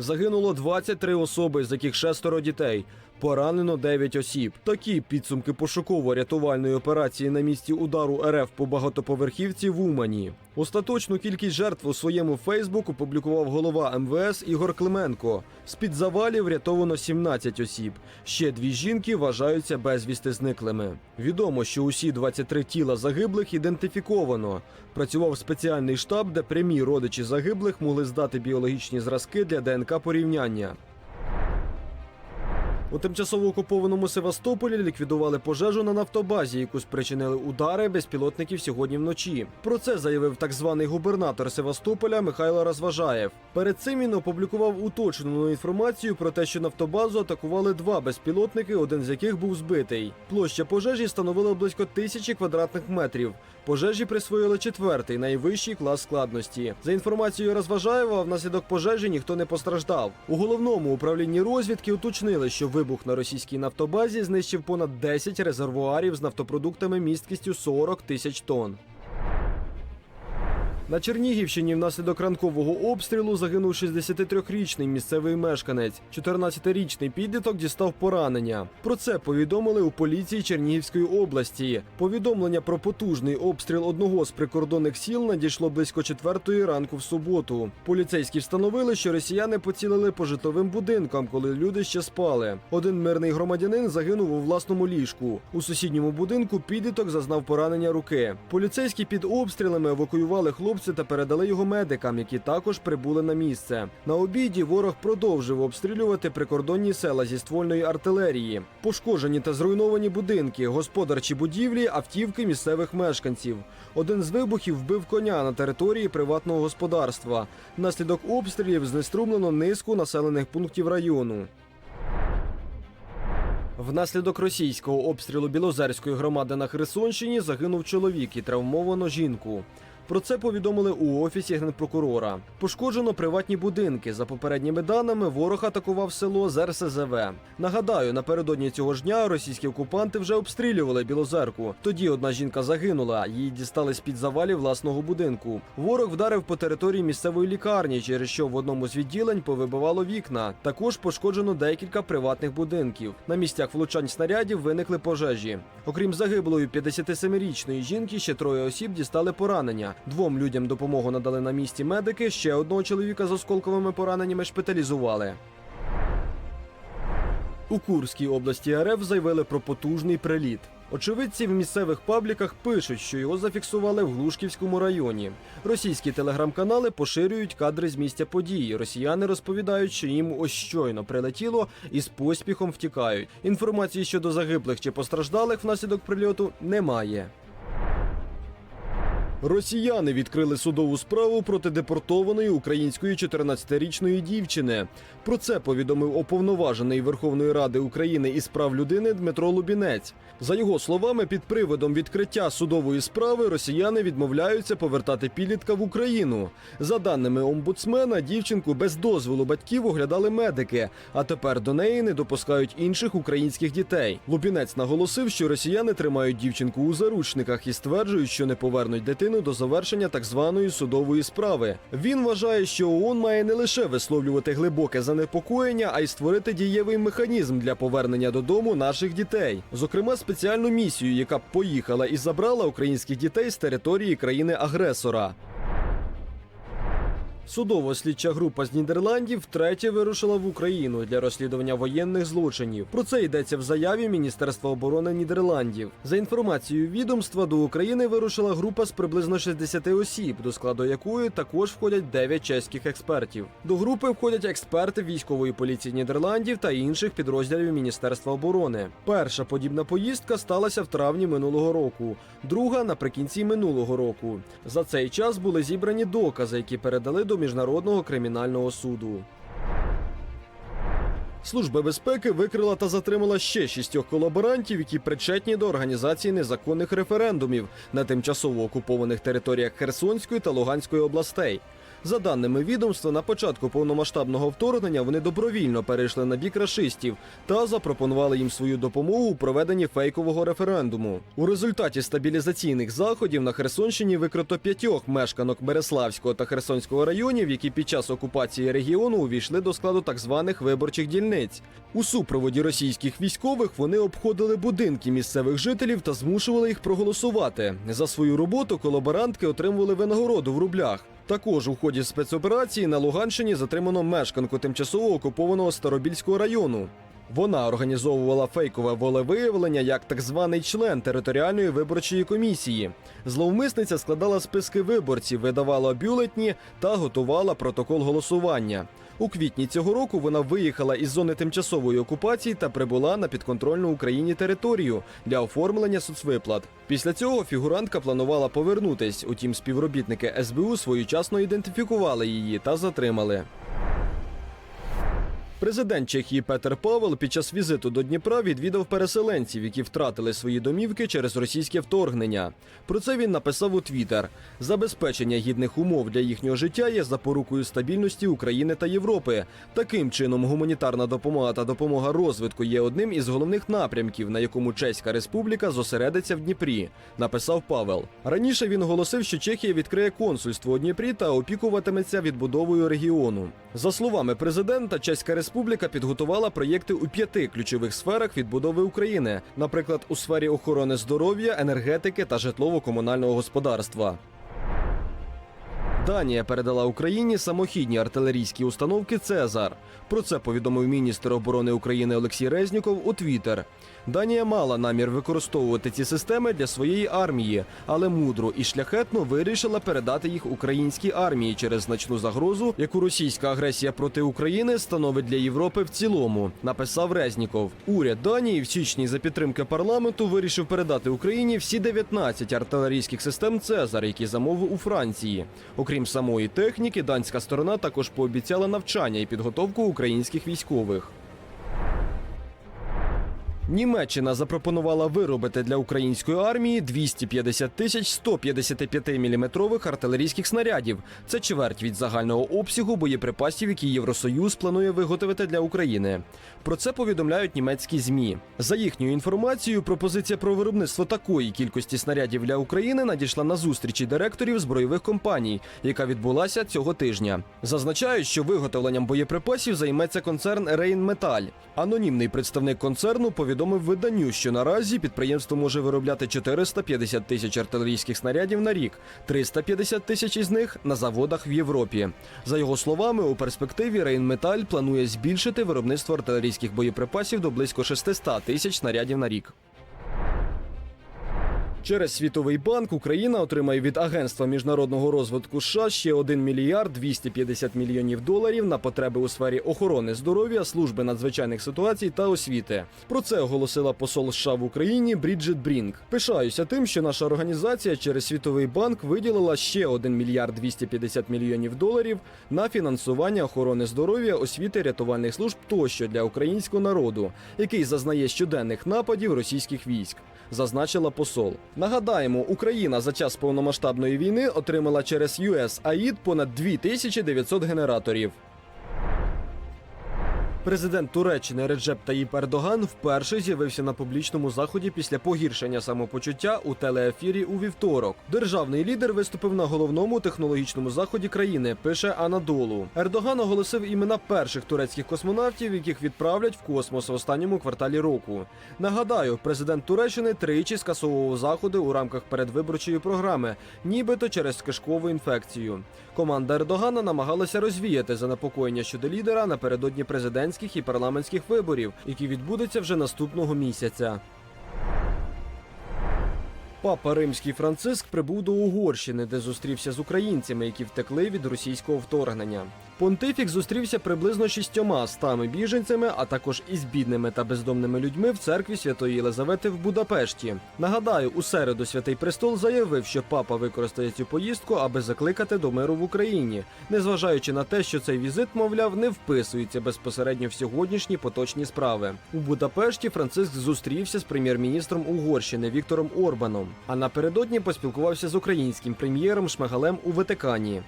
Загинуло 23 особи, з яких шестеро дітей. Поранено 9 осіб. Такі підсумки пошуково-рятувальної операції на місці удару РФ по багатоповерхівці в Умані. Остаточну кількість жертв у своєму Фейсбук опублікував голова МВС Ігор Клименко. З-під завалів врятовано 17 осіб. Ще дві жінки вважаються безвісти зниклими. Відомо, що усі 23 тіла загиблих ідентифіковано. Працював спеціальний штаб, де прямі родичі загиблих могли здати біологічні зразки для ДНК порівняння. У тимчасово окупованому Севастополі ліквідували пожежу на нафтобазі, яку спричинили удари безпілотників сьогодні вночі. Про це заявив так званий губернатор Севастополя Михайло Розважаєв. Перед цим він опублікував уточнену інформацію про те, що нафтобазу атакували два безпілотники, один з яких був збитий. Площа пожежі становила близько тисячі квадратних метрів. Пожежі присвоїли четвертий найвищий клас складності. За інформацією Розважаєва, внаслідок пожежі ніхто не постраждав. У головному управлінні розвідки уточнили, що вибух на російській нафтобазі знищив понад 10 резервуарів з нафтопродуктами місткістю 40 тисяч тонн. На Чернігівщині внаслідок ранкового обстрілу загинув 63-річний місцевий мешканець. 14-річний підліток дістав поранення. Про це повідомили у поліції Чернігівської області. Повідомлення про потужний обстріл одного з прикордонних сіл надійшло близько четвертої ранку в суботу. Поліцейські встановили, що росіяни поцілили по житловим будинкам, коли люди ще спали. Один мирний громадянин загинув у власному ліжку. У сусідньому будинку підліток зазнав поранення руки. Поліцейські під обстрілами евакуювали хлопця та передали його медикам, які також прибули на місце. На обіді ворог продовжив обстрілювати прикордонні села зі ствольної артилерії. Пошкоджені та зруйновані будинки, господарчі будівлі, автівки місцевих мешканців. Один з вибухів вбив коня на території приватного господарства. Внаслідок обстрілів знеструмлено низку населених пунктів району. Внаслідок російського обстрілу Білозерської громади на Херсонщині загинув чоловік і травмовано жінку. Про це повідомили у офісі генпрокурора. Пошкоджено приватні будинки. За попередніми даними, ворог атакував село з РСЗВ. Нагадаю, напередодні цього ж дня російські окупанти вже обстрілювали Білозерку. Тоді одна жінка загинула. Її дістали з під завалів власного будинку. Ворог вдарив по території місцевої лікарні, через що в одному з відділень повибивало вікна. Також пошкоджено декілька приватних будинків. На місцях влучань снарядів виникли пожежі. Окрім загиблої 57-річної жінки, ще троє осіб дістали поранення. Двом людям допомогу надали на місці медики. Ще одного чоловіка з осколковими пораненнями шпиталізували. У Курській області РФ заявили про потужний приліт. Очевидці в місцевих пабліках пишуть, що його зафіксували в Глушківському районі. Російські телеграм-канали поширюють кадри з місця події. Росіяни розповідають, що їм ось щойно прилетіло і з поспіхом втікають. Інформації щодо загиблих чи постраждалих внаслідок прильоту немає. Росіяни відкрили судову справу проти депортованої української 14-річної дівчини. Про це повідомив оповноважений Верховної Ради України із прав людини Дмитро Лубінець. За його словами, під приводом відкриття судової справи росіяни відмовляються повертати підлітка в Україну. За даними омбудсмена, дівчинку без дозволу батьків оглядали медики, а тепер до неї не допускають інших українських дітей. Лубінець наголосив, що росіяни тримають дівчинку у заручниках і стверджують, що не повернуть дитину до завершення так званої судової справи. Він вважає, що ООН має не лише висловлювати глибоке занепокоєння, а й створити дієвий механізм для повернення додому наших дітей, зокрема спеціальну місію, яка б поїхала і забрала українських дітей з території країни-агресора. Судово-слідча група з Нідерландів втретє вирушила в Україну для розслідування воєнних злочинів. Про це йдеться в заяві Міністерства оборони Нідерландів. За інформацією відомства, до України вирушила група з приблизно 60 осіб, до складу якої також входять 9 чеських експертів. До групи входять експерти військової поліції Нідерландів та інших підрозділів Міністерства оборони. Перша подібна поїздка сталася в травні минулого року, друга наприкінці минулого року. За цей час були зібрані докази, які передали до міжнародного кримінального суду. Служба безпеки викрила та затримала ще шістьох колаборантів, які причетні до організації незаконних референдумів на тимчасово окупованих територіях Херсонської та Луганської областей. За даними відомства, на початку повномасштабного вторгнення вони добровільно перейшли на бік рашистів та запропонували їм свою допомогу у проведенні фейкового референдуму. У результаті стабілізаційних заходів на Херсонщині викрито п'ятьох мешканок Береславського та Херсонського районів, які під час окупації регіону увійшли до складу так званих виборчих дільниць. У супроводі російських військових вони обходили будинки місцевих жителів та змушували їх проголосувати. За свою роботу колаборантки отримували винагороду в рублях. Також у ході спецоперації на Луганщині затримано мешканку тимчасово окупованого Старобільського району. Вона організовувала фейкове волевиявлення як так званий член територіальної виборчої комісії. Зловмисниця складала списки виборців, видавала бюлетні та готувала протокол голосування. У квітні цього року вона виїхала із зони тимчасової окупації та прибула на підконтрольну Україні територію для оформлення соцвиплат. Після цього фігурантка планувала повернутись. Утім, співробітники СБУ своєчасно ідентифікували її та затримали. Президент Чехії Петер Павел під час візиту до Дніпра відвідав переселенців, які втратили свої домівки через російське вторгнення. Про це він написав у Твіттер. Забезпечення гідних умов для їхнього життя є запорукою стабільності України та Європи. Таким чином, гуманітарна допомога та допомога розвитку є одним із головних напрямків, на якому Чеська Республіка зосередиться в Дніпрі. Написав Павел. Раніше він оголосив, що Чехія відкриє консульство у Дніпрі та опікуватиметься відбудовою регіону. За словами президента, Чеська Республіка підготувала проєкти у п'яти ключових сферах відбудови України, наприклад, у сфері охорони здоров'я, енергетики та житлово-комунального господарства. Данія передала Україні самохідні артилерійські установки Цезар. Про це повідомив міністр оборони України Олексій Резніков у Твіттер. Данія мала намір використовувати ці системи для своєї армії, але мудро і шляхетно вирішила передати їх українській армії через значну загрозу, яку російська агресія проти України становить для Європи в цілому. Написав Резніков. Уряд Данії в січні за підтримки парламенту вирішив передати Україні всі 19 артилерійських систем Цезар, які замовив у Франції. Окрім самої техніки, данська сторона також пообіцяла навчання і підготовку українських військових. Німеччина запропонувала виробити для української армії 250 тисяч 155 мм артилерійських снарядів. Це чверть від загального обсягу боєприпасів, які Євросоюз планує виготовити для України. Про це повідомляють німецькі змі. За їхньою інформацією, пропозиція про виробництво такої кількості снарядів для України надійшла на зустрічі директорів збройових компаній, яка відбулася цього тижня. Зазначають, що виготовленням боєприпасів займеться концерн Рейнметаль. Анонімний представник концерну повідомив виданню, що наразі підприємство може виробляти 450 тисяч артилерійських снарядів на рік, 350 тисяч із них на заводах в Європі. За його словами, у перспективі Рейнметаль планує збільшити виробництво артилерійських боєприпасів до близько 600 тисяч снарядів на рік. Через Світовий банк Україна отримає від Агентства міжнародного розвитку США ще 1 мільярд 250 мільйонів доларів на потреби у сфері охорони здоров'я, служби надзвичайних ситуацій та освіти. Про це оголосила посол США в Україні Бріджит Брінк. Пишаюся тим, що наша організація через Світовий банк виділила ще 1 мільярд 250 мільйонів доларів на фінансування охорони здоров'я, освіти, рятувальних служб тощо для українського народу, який зазнає щоденних нападів російських військ. Зазначила посол. Нагадаємо, Україна за час повномасштабної війни отримала через USAID понад 2900 генераторів. Президент Туреччини Реджеп Таїп Ердоган вперше з'явився на публічному заході після погіршення самопочуття у телеефірі у вівторок. Державний лідер виступив на головному технологічному заході країни. Пише Анадолу. Ердоган оголосив імена перших турецьких космонавтів, яких відправлять в космос в останньому кварталі року. Нагадаю, президент Туреччини тричі скасовував заходи у рамках передвиборчої програми, нібито через кишкову інфекцію. Команда Ердогана намагалася розвіяти занепокоєння щодо лідера напередодні президентських і парламентських виборів, які відбудуться вже наступного місяця. Папа Римський Франциск прибув до Угорщини, де зустрівся з українцями, які втекли від російського вторгнення. Понтифік зустрівся приблизно шістьома стами біженцями, а також із бідними та бездомними людьми в церкві Святої Єлизавети в Будапешті. Нагадаю, у середу Святий Престол заявив, що папа використає цю поїздку, аби закликати до миру в Україні, незважаючи на те, що цей візит, мовляв, не вписується безпосередньо в сьогоднішні поточні справи. У Будапешті Франциск зустрівся з прем'єр-міністром Угорщини Віктором Орбаном. А напередодні поспілкувався з українським прем'єром Шмигалем у Ватикані.